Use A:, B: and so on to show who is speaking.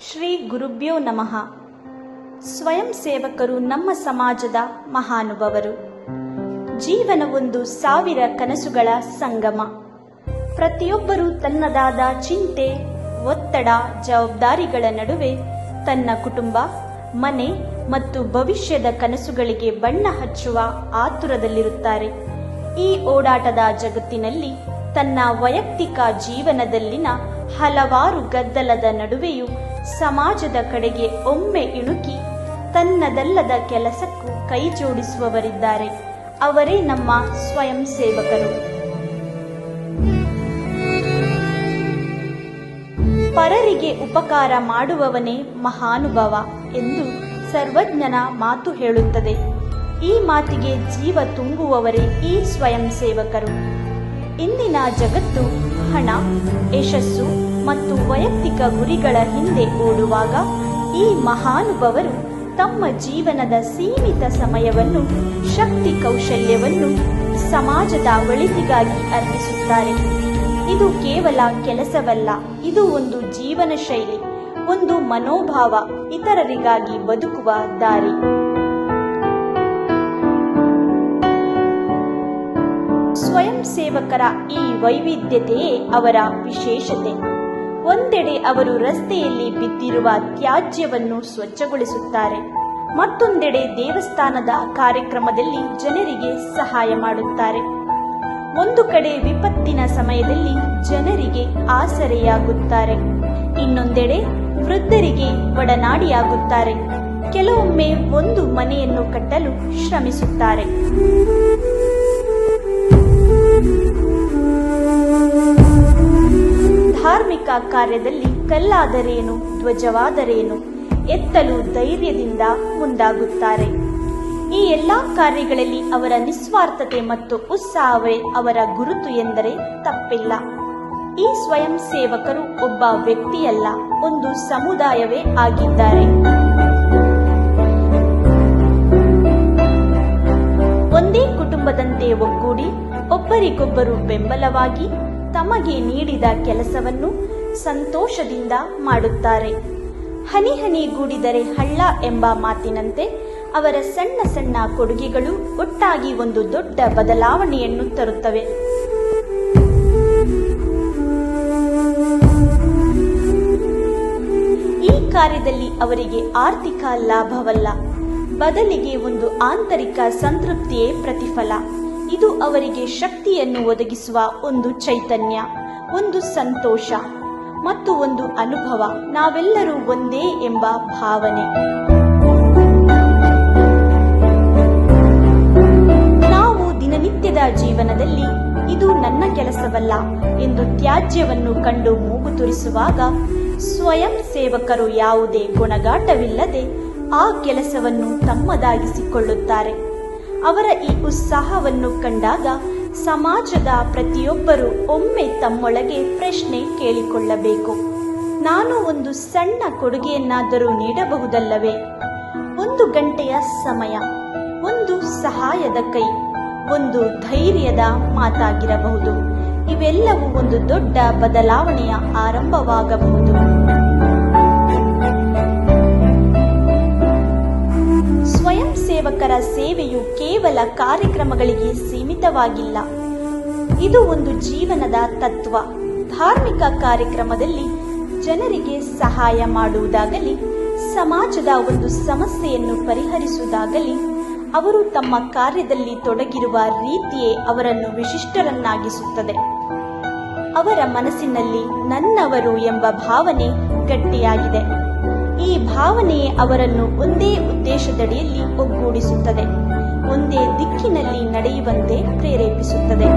A: ಶ್ರೀ ಗುರುಭ್ಯೋ ನಮಃ. ಸ್ವಯಂ ಸೇವಕರು ನಮ್ಮ ಸಮಾಜದ ಮಹಾನುಭವರು. ಜೀವನವೊಂದು ಸಾವಿರ ಕನಸುಗಳ ಸಂಗಮ. ಪ್ರತಿಯೊಬ್ಬರೂ ತನ್ನದಾದ ಚಿಂತೆ, ಒತ್ತಡ, ಜವಾಬ್ದಾರಿಗಳ ನಡುವೆ ತನ್ನ ಕುಟುಂಬ, ಮನೆ ಮತ್ತು ಭವಿಷ್ಯದ ಕನಸುಗಳಿಗೆ ಬಣ್ಣ ಹಚ್ಚುವ ಆತುರದಲ್ಲಿರುತ್ತಾರೆ. ಈ ಓಡಾಟದ ಜಗತ್ತಿನಲ್ಲಿ ತನ್ನ ವೈಯಕ್ತಿಕ ಜೀವನದಲ್ಲಿನ ಹಲವಾರು ಗದ್ದಲದ ನಡುವೆಯೂ ಸಮಾಜದ ಕಡೆಗೆ ಒಮ್ಮೆ ಇಣುಕಿ ತನ್ನದಲ್ಲದ ಕೆಲಸಕ್ಕೂ ಕೈ ಜೋಡಿಸುವವರಿದ್ದಾರೆ. ಅವರೇ ನಮ್ಮ ಸ್ವಯಂ ಸೇವಕರು. ಪರರಿಗೆ ಉಪಕಾರ ಮಾಡುವವನೇ ಮಹಾನುಭವ ಎಂದು ಸರ್ವಜ್ಞನ ಮಾತು ಹೇಳುತ್ತದೆ. ಈ ಮಾತಿಗೆ ಜೀವ ತುಂಬುವವರೇ ಈ ಸ್ವಯಂ ಸೇವಕರು. ಇಂದಿನ ಜಗತ್ತು ಹಣ, ಯಶಸ್ಸು ಮತ್ತು ವೈಯಕ್ತಿಕ ಗುರಿಗಳ ಹಿಂದೆ ಓಡುವಾಗ, ಈ ಮಹಾನುಭವರು ತಮ್ಮ ಜೀವನದ ಸೀಮಿತ ಸಮಯವನ್ನು, ಶಕ್ತಿ ಕೌಶಲ್ಯವನ್ನು ಸಮಾಜದ ಒಳಿತಿಗಾಗಿ ಅರ್ಪಿಸುತ್ತಾರೆ. ಇದು ಕೇವಲ ಕೆಲಸವಲ್ಲ, ಇದು ಒಂದು ಜೀವನ ಶೈಲಿ, ಒಂದು ಮನೋಭಾವ, ಇತರರಿಗಾಗಿ ಬದುಕುವ ದಾರಿ. ಸ್ವಯಂ ಸೇವಕರ ಈ ವೈವಿಧ್ಯತೆಯೇ ಅವರ ವಿಶೇಷತೆ. ಒಂದೆಡೆ ಅವರು ರಸ್ತೆಯಲ್ಲಿ ಬಿದ್ದಿರುವ ತ್ಯಾಜ್ಯವನ್ನು ಸ್ವಚ್ಛಗೊಳಿಸುತ್ತಾರೆ. ಮತ್ತೊಂದೆಡೆ ದೇವಸ್ಥಾನದ ಕಾರ್ಯಕ್ರಮದಲ್ಲಿ ಜನರಿಗೆ ಸಹಾಯ ಮಾಡುತ್ತಾರೆ. ಒಂದು ಕಡೆ ವಿಪತ್ತಿನ ಸಮಯದಲ್ಲಿ ಜನರಿಗೆ ಆಸರೆಯಾಗುತ್ತಾರೆ. ಇನ್ನೊಂದೆಡೆ ವೃದ್ಧರಿಗೆ ಒಡನಾಡಿಯಾಗುತ್ತಾರೆ. ಕೆಲವೊಮ್ಮೆ ಒಂದು ಮನೆಯನ್ನು ಕಟ್ಟಲು ಶ್ರಮಿಸುತ್ತಾರೆ. ಕಾರ್ಯದಲ್ಲಿ ಕಲ್ಲಾದರೇನು, ಧ್ವಜವಾದರೇನು? ಎತ್ತಲು ಧೈರ್ಯದಿಂದ ಮುಂದಾಗುತ್ತಾರೆ. ಈ ಎಲ್ಲಾ ಕಾರ್ಯಗಳಲ್ಲಿ ಅವರ ನಿಸ್ವಾರ್ಥತೆ ಮತ್ತು ಉತ್ಸಾಹವೇ ಅವರ ಗುರುತು ಎಂದರೆ ತಪ್ಪಿಲ್ಲ. ಈ ಸ್ವಯಂ ಸೇವಕರು ಒಬ್ಬ ವ್ಯಕ್ತಿಯಲ್ಲ, ಒಂದು ಸಮುದಾಯವೇ ಆಗಿದ್ದಾರೆ. ಒಂದೇ ಕುಟುಂಬದಂತೆ ಒಗ್ಗೂಡಿ, ಒಬ್ಬರಿಗೊಬ್ಬರು ಬೆಂಬಲವಾಗಿ ತಮಗೆ ನೀಡಿದ ಕೆಲಸವನ್ನು ಸಂತೋಷದಿಂದ ಮಾಡುತ್ತಾರೆ. ಹನಿ ಹನಿ ಗೂಡಿದರೆ ಹಳ್ಳ ಎಂಬ ಮಾತಿನಂತೆ ಅವರ ಸಣ್ಣ ಸಣ್ಣ ಕೊಡುಗೆಗಳು ಒಟ್ಟಾಗಿ ಒಂದು ದೊಡ್ಡ ಬದಲಾವಣೆಯನ್ನು ತರುತ್ತವೆ. ಈ ಕಾರ್ಯದಲ್ಲಿ ಅವರಿಗೆ ಆರ್ಥಿಕ ಲಾಭವಲ್ಲ. ಬದಲಿಗೆ ಒಂದು ಆಂತರಿಕ ಸಂತೃಪ್ತಿಯೇ ಪ್ರತಿಫಲ. ಇದು ಅವರಿಗೆ ಶಕ್ತಿಯನ್ನು ಒದಗಿಸುವ ಒಂದು ಚೈತನ್ಯ, ಒಂದು ಸಂತೋಷ. ಮತ್ತು ಒಂದು ಅನುಭವ. ನಾವೆಲ್ಲರೂ ಒಂದೇ ಎಂಬ ಭಾವನೆ. ನಾವು ದಿನನಿತ್ಯದ ಜೀವನದಲ್ಲಿ ಇದು ನನ್ನ ಕೆಲಸವಲ್ಲ ಎಂದು ತ್ಯಾಜ್ಯವನ್ನು ಕಂಡು ಮೂಗು ತುರಿಸುವಾಗ ಸ್ವಯಂ ಸೇವಕರು ಯಾವುದೇ ಗುಣಗಾಟವಿಲ್ಲದೆ ಆ ಕೆಲಸವನ್ನು ತಮ್ಮದಾಗಿಸಿಕೊಳ್ಳುತ್ತಾರೆ. ಅವರ ಈ ಉತ್ಸಾಹವನ್ನು ಕಂಡಾಗ ಸಮಾಜದ ಪ್ರತಿಯೊಬ್ಬರು ಒಮ್ಮೆ ತಮ್ಮೊಳಗೆ ಪ್ರಶ್ನೆ ಕೇಳಿಕೊಳ್ಳಬೇಕು. ನಾನು ಒಂದು ಸಣ್ಣ ಕೊಡುಗೆಯನ್ನಾದರೂ ನೀಡಬಹುದಲ್ಲವೇ? ಒಂದು ಗಂಟೆಯ ಸಮಯ, ಒಂದು ಸಹಾಯದ ಕೈ, ಒಂದು ಧೈರ್ಯದ ಮಾತಾಗಿರಬಹುದು. ಇವೆಲ್ಲವೂ ಒಂದು ದೊಡ್ಡ ಬದಲಾವಣೆಯ ಆರಂಭವಾಗಬಹುದು. ಸೇವೆಯು ಕೇವಲ ಕಾರ್ಯಕ್ರಮಗಳಿಗೆ ಸೀಮಿತವಾಗಿಲ್ಲ. ಇದು ಒಂದು ಜೀವನದ ತತ್ವ. ಧಾರ್ಮಿಕ ಕಾರ್ಯಕ್ರಮದಲ್ಲಿ ಜನರಿಗೆ ಸಹಾಯ ಮಾಡುವುದಾಗಲಿ, ಸಮಾಜದ ಒಂದು ಸಮಸ್ಯೆಯನ್ನು ಪರಿಹರಿಸುವುದಾಗಲಿ, ಅವರು ತಮ್ಮ ಕಾರ್ಯದಲ್ಲಿ ತೊಡಗಿರುವ ರೀತಿಯೇ ಅವರನ್ನು ವಿಶಿಷ್ಟರನ್ನಾಗಿಸುತ್ತದೆ. ಅವರ ಮನಸ್ಸಿನಲ್ಲಿ ನನ್ನವರು ಎಂಬ ಭಾವನೆ ಗಟ್ಟಿಯಾಗಿದೆ. ಈ ಭಾವನೆಯೇ ಅವರನ್ನು ಒಂದೇ ಉದ್ದೇಶದಡಿಯಲ್ಲಿ ಒಗ್ಗೂಡಿಸುತ್ತದೆ. ಒಂದೇ ದಿಕ್ಕಿನಲ್ಲಿ ನಡೆಯುವಂತೆ ಪ್ರೇರೇಪಿಸುತ್ತದೆ.